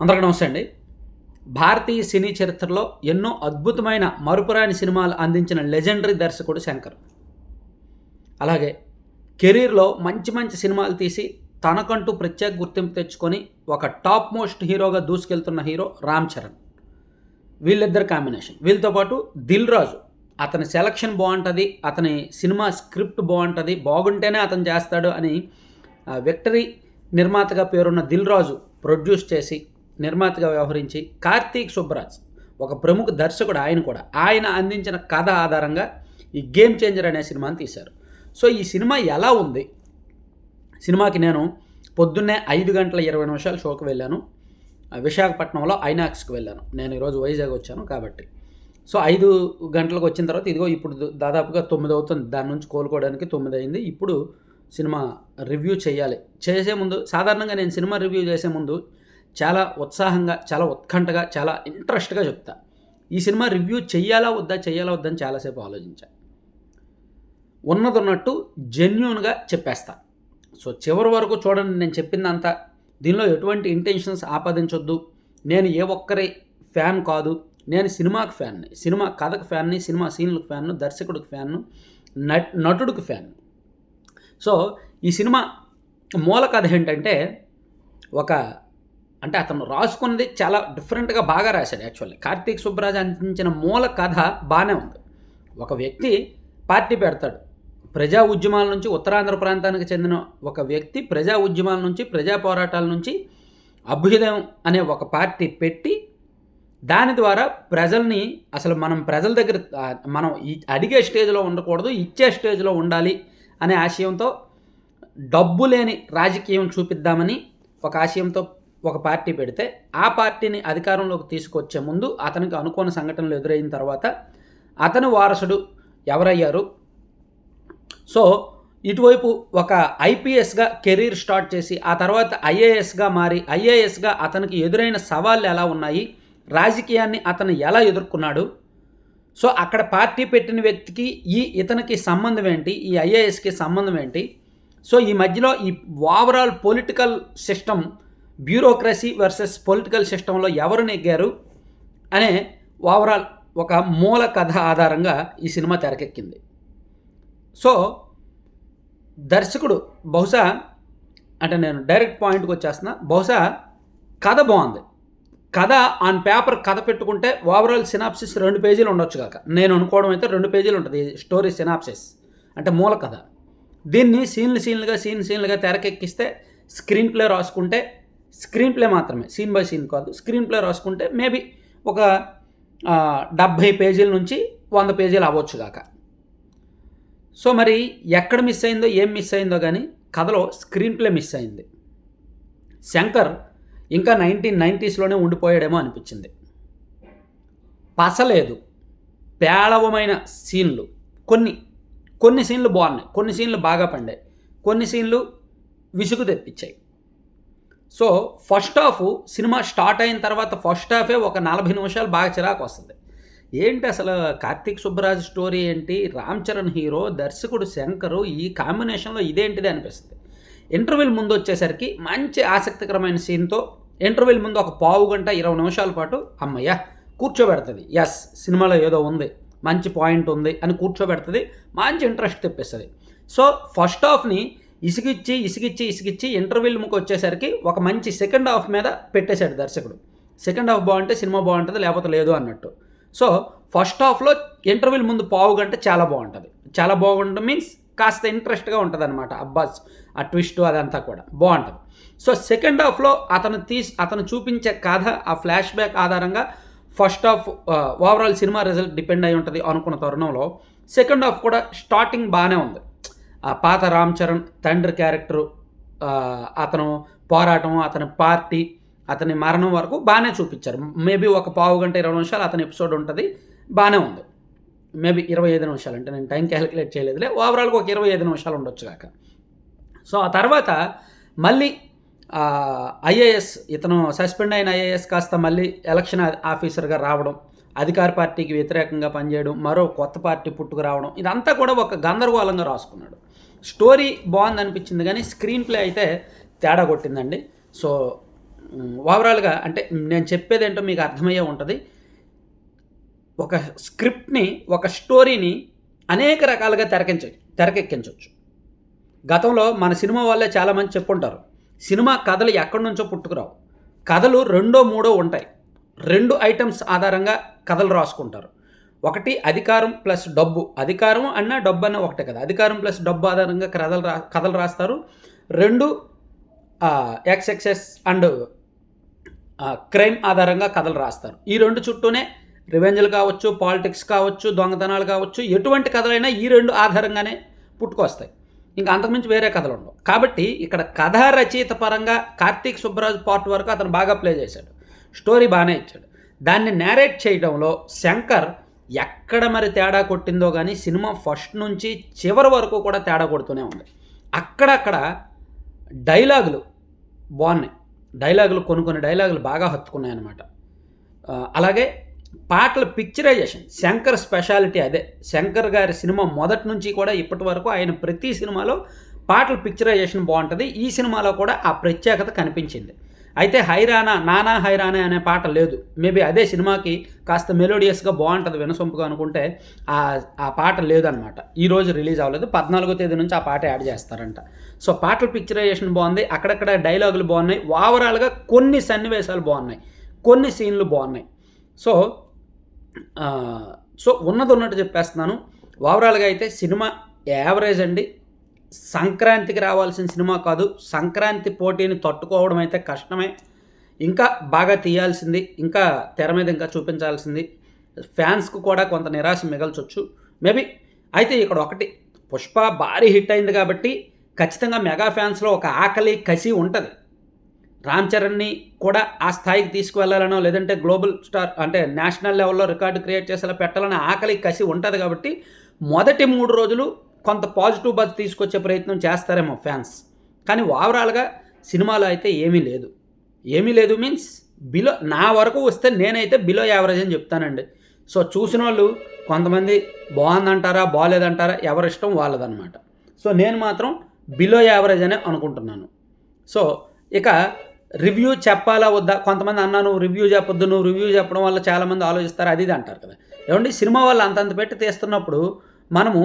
అందరికీ నమస్తే అండి. భారతీయ సినీ చరిత్రలో ఎన్నో అద్భుతమైన మరుపురాని సినిమాలు అందించిన లెజెండరీ దర్శకుడు శంకర్. అలాగే కెరీర్లో మంచి మంచి సినిమాలు తీసి తనకంటూ ప్రత్యేక గుర్తింపు తెచ్చుకొని ఒక టాప్ మోస్ట్ హీరోగా దూసుకెళ్తున్న హీరో రామ్ చరణ్. వీళ్ళిద్దరు కాంబినేషన్. వీళ్ళతో పాటు దిల్ రాజు. అతని సెలక్షన్ బాగుంటుంది అతని సినిమా స్క్రిప్ట్ బాగుంటుంది బాగుంటేనే అతను చేస్తాడు అని విక్టరీ నిర్మాతగా పేరున్న దిల్ రాజు ప్రొడ్యూస్ చేసి నిర్మాతగా వ్యవహరించి కార్తీక్ సుబ్రాజ్ ఒక ప్రముఖ దర్శకుడు ఆయన కూడా ఆయన అందించిన కథ ఆధారంగా ఈ గేమ్ చేంజర్ అనే సినిమాని తీశారు. సో ఈ సినిమా ఎలా ఉంది? సినిమాకి నేను పొద్దున్నే ఐదు గంటల ఇరవై నిమిషాలు షోకి వెళ్ళాను. ఆ, విశాఖపట్నంలో ఐనాక్స్కి వెళ్ళాను. నేను ఈరోజు వైజాగ్ వచ్చాను కాబట్టి. సో ఐదు గంటలకు వచ్చిన తర్వాత ఇదిగో ఇప్పుడు దాదాపుగా తొమ్మిది అవుతుంది. దాని నుంచి కోలుకోవడానికి తొమ్మిది అయింది. ఇప్పుడు సినిమా రివ్యూ చేయాలి. చేసే ముందు సాధారణంగా నేను సినిమా రివ్యూ చేసే ముందు చాలా ఉత్సాహంగా చాలా ఉత్కంఠగా చాలా ఇంట్రెస్ట్గా చెప్తా. ఈ సినిమా రివ్యూ చెయ్యాలా వద్దా చెయ్యాలా వద్దా అని చాలాసేపు ఆలోచించా. ఉన్నది ఉన్నట్టు జెన్యున్గా చెప్పేస్తా. సో చివరి వరకు చూడండి నేను చెప్పిందంతా. దీనిలో ఎటువంటి ఇంటెన్షన్స్ ఆపాదించొద్దు. నేను ఏ ఒక్కరి ఫ్యాన్ కాదు. నేను సినిమాకి ఫ్యాన్ని సినిమా కథకు ఫ్యాన్ని సినిమా సీన్లకు ఫ్యాన్ను దర్శకుడికి ఫ్యాన్ను నట్ నటుడికి ఫ్యాన్ సో ఈ సినిమా మూల కథ ఏంటంటే ఒక అంటే అతను రాసుకున్నది చాలా డిఫరెంట్గా బాగా రాశాడు యాక్చువల్లీ. కార్తీక్ సుబ్బరాజ్ అందించిన మూల కథ బాగానే ఉంది. ఒక వ్యక్తి పార్టీ పెడతాడు. ప్రజా ఉద్యమాల నుంచి ఉత్తరాంధ్ర ప్రాంతానికి చెందిన ఒక వ్యక్తి ప్రజా ఉద్యమాల నుంచి ప్రజా పోరాటాల నుంచి అభ్యుదయం అనే ఒక పార్టీ పెట్టి దాని ద్వారా ప్రజల్ని అసలు మనం ప్రజల దగ్గర మనం అడిగే స్టేజ్లో ఉండకూడదు ఇచ్చే స్టేజ్లో ఉండాలి అనే ఆశయంతో డబ్బు లేని రాజకీయం చూపిద్దామని ఒక ఆశయంతో ఒక పార్టీ పెడితే ఆ పార్టీని అధికారంలోకి తీసుకొచ్చే ముందు అతనికి అనుకోని సంఘటనలు ఎదురైన తర్వాత అతని వారసుడు ఎవరయ్యారు? సో ఇటువైపు ఒక ఐపీఎస్గా కెరీర్ స్టార్ట్ చేసి ఆ తర్వాత ఐఏఎస్గా మారి ఐఏఎస్గా అతనికి ఎదురైన సవాళ్ళు ఎలా ఉన్నాయి? రాజకీయాన్ని అతను ఎలా ఎదుర్కొన్నాడు? సో అక్కడ పార్టీ పెట్టిన వ్యక్తికి ఈ ఇతనికి సంబంధం ఏంటి? ఈ ఐఏఎస్కి సంబంధం ఏంటి? సో ఈ మధ్యలో ఈ overall political system bureaucracy versus political సిస్టంలో ఎవరు నెగ్గారు అనే ఓవరాల్ ఒక మూల కథ ఆధారంగా ఈ సినిమా తెరకెక్కింది. సో దర్శకుడు బహుశా అంటే నేను డైరెక్ట్ పాయింట్కి వచ్చేస్తున్నా బహుశా కథ బాగుంది. కథ ఆన్ పేపర్ కథ పెట్టుకుంటే ఓవరాల్ సినాప్సిస్ రెండు పేజీలు ఉండొచ్చు కాక. నేను అనుకోవడం అయితే రెండు పేజీలు ఉంటుంది స్టోరీ సినాప్సిస్ అంటే మూల కథ. దీన్ని సీన్లు సీన్లుగా సీన్ సీన్లుగా తెరకెక్కిస్తే స్క్రీన్ ప్లే రాసుకుంటే స్క్రీన్ ప్లే మాత్రమే సీన్ బై సీన్ కాదు. స్క్రీన్ ప్లే రాసుకుంటే మేబీ ఒక డెబ్భై పేజీల నుంచి వంద పేజీలు అవ్వచ్చు కాక సో మరి ఎక్కడ మిస్ అయిందో ఏం మిస్ అయిందో కానీ కథలో స్క్రీన్ ప్లే మిస్ అయింది. శంకర్ ఇంకా నైన్టీన్ నైంటీస్లోనే ఉండిపోయాడేమో అనిపించింది. పసలేదు. పేలవమైన సీన్లు. కొన్ని కొన్ని సీన్లు బాగున్నాయి. కొన్ని సీన్లు బాగా పండాయి. కొన్ని సీన్లు విసుగు తెప్పించాయి. So first half cinema start అయిన తర్వాత ఫస్ట్ హాఫే ఒక నలభై నిమిషాలు బాగా చిరాకు వస్తుంది. ఏంటి అసలు కార్తీక్ సుబ్బరాజ్ స్టోరీ ఏంటి? రామ్ చరణ్ హీరో దర్శకుడు శంకరు ఈ కాంబినేషన్లో ఇదేంటిది అనిపిస్తుంది. ఇంటర్వెల్ ముందు వచ్చేసరికి మంచి ఆసక్తికరమైన సీన్తో ఇంటర్వెల్ ముందు ఒక పావు గంట ఇరవై నిమిషాల పాటు అమ్మయ్య కూర్చోబెడుతుంది. ఎస్ సినిమాలో ఏదో ఉంది మంచి పాయింట్ ఉంది అని కూర్చోబెడుతుంది మంచి ఇంట్రెస్ట్ తెప్పిస్తుంది. సో ఫస్ట్ హాఫ్ని ఇసిగిచ్చి ఇసిగిచ్చి ఇసిగిచ్చి ఇంటర్వెల్ ముఖ వచ్చేసరికి ఒక మంచి సెకండ్ హాఫ్ మీద పెట్టేశాడు దర్శకుడు. సెకండ్ హాఫ్ బాగుంటే సినిమా బాగుంటుంది లేకపోతే లేదు అన్నట్టు. సో ఫస్ట్ హాఫ్లో ఇంటర్వెల్ ముందు పావు గంట చాలా బాగుంటుంది. చాలా బాగుంటుంది మీన్స్ కాస్త ఇంట్రెస్ట్గా ఉంటుంది అనమాట అబ్బాస్ ఆ ట్విస్ట్ అదంతా కూడా బాగుంటుంది. సో సెకండ్ హాఫ్లో అతను తీసి అతను చూపించే కథ ఆ ఫ్లాష్ బ్యాక్ ఆధారంగా first half overall cinema result depend అయి ఉంటుంది అనుకున్న తరుణంలో సెకండ్ హాఫ్ కూడా స్టార్టింగ్ బాగానే ఉంది. ఆ పాత రామ్ చరణ్ తండ్రి క్యారెక్టరు అతను పోరాటం అతని పార్టీ అతని మరణం వరకు బాగానే చూపించారు. మేబీ ఒక పావు గంట ఇరవై నిమిషాలు అతని ఎపిసోడ్ ఉంటుంది బాగానే ఉంది. మేబీ ఇరవై ఐదు నిమిషాలు అంటే నేను టైం క్యాలిక్యులేట్ చేయలేదులే ఓవరాల్గా ఒక ఇరవై ఐదు నిమిషాలు ఉండొచ్చు కాక. సో ఆ తర్వాత మళ్ళీ ఐఏఎస్ ఇతను సస్పెండ్ అయిన ఐఏఎస్ కాస్త మళ్ళీ ఎలక్షన్ ఆఫీసర్గా రావడం అధికార పార్టీకి వ్యతిరేకంగా పనిచేయడం మరో కొత్త పార్టీ పుట్టుకు రావడం ఇదంతా కూడా ఒక గందరగోళంగా రాసుకున్నాడు. స్టోరీ బాగుంది అనిపించింది కానీ స్క్రీన్ ప్లే అయితే తేడా కొట్టిందండి. సో ఓవరాల్గా అంటే నేను చెప్పేది ఏంటో మీకు అర్థమయ్యే ఉంటుంది. ఒక స్క్రిప్ట్ని ఒక స్టోరీని అనేక రకాలుగా తెరకించ తెరకెక్కించవచ్చు గతంలో మన సినిమా వాళ్ళే చాలామంది చెప్పుంటారు సినిమా కథలు ఎక్కడి నుంచో పుట్టుకురావు. కథలు రెండో మూడో ఉంటాయి. రెండు ఐటమ్స్ ఆధారంగా కథలు రాసుకుంటారు. ఒకటి అధికారం ప్లస్ డబ్బు. అధికారం అన్న డబ్బు అన్న ఒకటే కదా. అధికారం ప్లస్ డబ్బు ఆధారంగా కథలు రా కథలు రాస్తారు. రెండు ఎక్స్ఎక్సెస్ అండ్ క్రైమ్ ఆధారంగా కథలు రాస్తారు. ఈ రెండు చుట్టూనే రివెంజ్లు కావచ్చు పాలిటిక్స్ కావచ్చు దొంగతనాలు కావచ్చు ఎటువంటి కథలైనా ఈ రెండు ఆధారంగానే పుట్టుకొస్తాయి. ఇంకా అంతకుమించి వేరే కథలు ఉండవు. కాబట్టి ఇక్కడ కథా రచయిత పరంగా కార్తీక్ సుబ్బరాజు పార్ట్ వరకు అతను బాగా ప్లే చేశాడు. స్టోరీ బాగానే ఇచ్చాడు. దాన్ని నేరేట్ చేయడంలో శంకర్ ఎక్కడ మరి తేడా కొట్టిందో కానీ సినిమా ఫస్ట్ నుంచి చివరి వరకు కూడా తేడా కొడుతూనే ఉంది. అక్కడక్కడ డైలాగులు బాగున్నాయి. డైలాగులు కొన్ని కొన్ని డైలాగులు బాగా హత్తుకున్నాయి అనమాట అలాగే పాటల పిక్చరైజేషన్ శంకర్ స్పెషాలిటీ అదే. శంకర్ గారి సినిమా మొదటి నుంచి కూడా ఇప్పటి వరకు ఆయన ప్రతి సినిమాలో పాటల పిక్చరైజేషన్ బాగుంటుంది. ఈ సినిమాలో కూడా ఆ ప్రత్యేకత కనిపించింది. అయితే హైరానా నానా హైరానా అనే పాట లేదు. మేబీ అదే సినిమాకి కాస్త మెలోడియస్గా బాగుంటుంది వినసొంపుగా అనుకుంటే ఆ ఆ పాట లేదనమాట. ఈరోజు రిలీజ్ అవ్వలేదు. పద్నాలుగో తేదీ నుంచి ఆ పాట యాడ్ చేస్తారంట. సో పాటల పిక్చరైజేషన్ బాగుంది. అక్కడక్కడ డైలాగులు బాగున్నాయి. ఓవరాల్గా కొన్ని సన్నివేశాలు బాగున్నాయి. కొన్ని సీన్లు బాగున్నాయి. సో సో ఉన్నది ఉన్నట్టు చెప్పేస్తున్నాను. ఓవరాల్గా అయితే సినిమా యావరేజ్ అండి. సంక్రాంతికి రావాల్సిన సినిమా కాదు సంక్రాంతి పోటీని తట్టుకోవడం అయితే కష్టమే. ఇంకా బాగా తీయాల్సింది ఇంకా తెర మీద ఇంకా చూపించాల్సింది ఫ్యాన్స్కు కూడా కొంత నిరాశ మిగల్చొచ్చు. మేబీ అయితే ఇక్కడ ఒకటి పుష్ప భారీ హిట్ అయింది కాబట్టి ఖచ్చితంగా మెగా ఫ్యాన్స్లో ఒక ఆకలి కసి ఉంటుంది. రామ్ చరణ్ని కూడా ఆ స్థాయికి తీసుకువెళ్ళాలనో లేదంటే గ్లోబల్ స్టార్ అంటే నేషనల్ లెవెల్లో రికార్డు క్రియేట్ చేసేలా పెట్టాలనే ఆకలి కసి ఉంటుంది కాబట్టి మొదటి మూడు రోజులు కొంత పాజిటివ్ బజ్ తీసుకొచ్చే ప్రయత్నం చేస్తారేమో ఫ్యాన్స్. కానీ ఓవరాల్గా సినిమాలో అయితే ఏమీ లేదు. ఏమీ లేదు మీన్స్ బిలో నా వరకు వస్తే నేనైతే బిలో యావరేజ్ అని చెప్తానండి. సో చూసిన వాళ్ళు కొంతమంది బాగుందంటారా బాగాలేదంటారా ఎవరిష్టం వాళ్ళదనమాట సో నేను మాత్రం బిలో యావరేజ్ అనే అనుకుంటున్నాను. సో ఇక రివ్యూ చెప్పాలా వద్దా? కొంతమంది అన్నా నువ్వు రివ్యూ చెప్పొద్దు నువ్వు రివ్యూ చెప్పడం వల్ల చాలామంది ఆలోచిస్తారు అది ఇది అంటారు కదా. ఏమండి సినిమా వాళ్ళు అంతంత పెట్టి తీస్తున్నప్పుడు మనము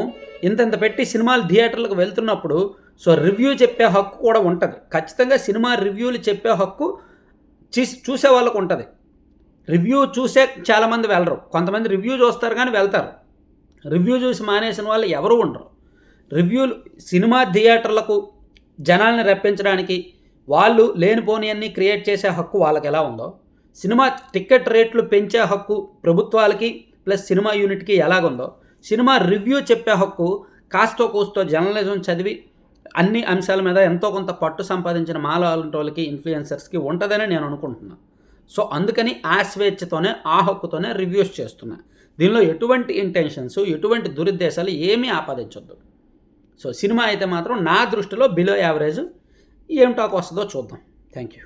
ఇంతంత పెట్టి సినిమాలు థియేటర్లకు వెళ్తున్నప్పుడు సో రివ్యూ చెప్పే హక్కు కూడా ఉంటుంది. ఖచ్చితంగా సినిమా రివ్యూలు చెప్పే హక్కు చూసే వాళ్ళకు ఉంటుంది. రివ్యూ చూసే చాలామంది వెళ్ళరు కొంతమంది రివ్యూ చూస్తారు కానీ వెళ్తారు. రివ్యూ చూసి మానేసిన వాళ్ళు ఎవరు ఉండరు. రివ్యూలు సినిమా థియేటర్లకు జనాల్ని రప్పించడానికి వాళ్ళు లేనిపోనియన్ని క్రియేట్ చేసే హక్కు వాళ్ళకి ఎలా ఉందో సినిమా టికెట్ రేట్లు పెంచే హక్కు ప్రభుత్వాలకి ప్లస్ సినిమా యూనిట్కి ఎలాగుందో సినిమా రివ్యూ చెప్పే హక్కు కాస్తో కూస్తో జర్నలిజం చదివి అన్ని అంశాల మీద ఎంతో కొంత పట్టు సంపాదించిన మాలాంటి వాళ్ళకి ఇన్ఫ్లుయెన్సర్స్కి ఉంటుందని నేను అనుకుంటున్నాను సో అందుకని ఆ స్వేచ్ఛతోనే ఆ హక్కుతోనే రివ్యూస్ చేస్తున్నా. దీనిలో ఎటువంటి ఇంటెన్షన్స్ ఎటువంటి దురుద్దేశాలు ఏమీ ఆపాదించొద్దు. సో సినిమా అయితే మాత్రం నా దృష్టిలో బిలో యావరేజ్ ఏం టాక్ వస్తుందో చూద్దాం. Thank you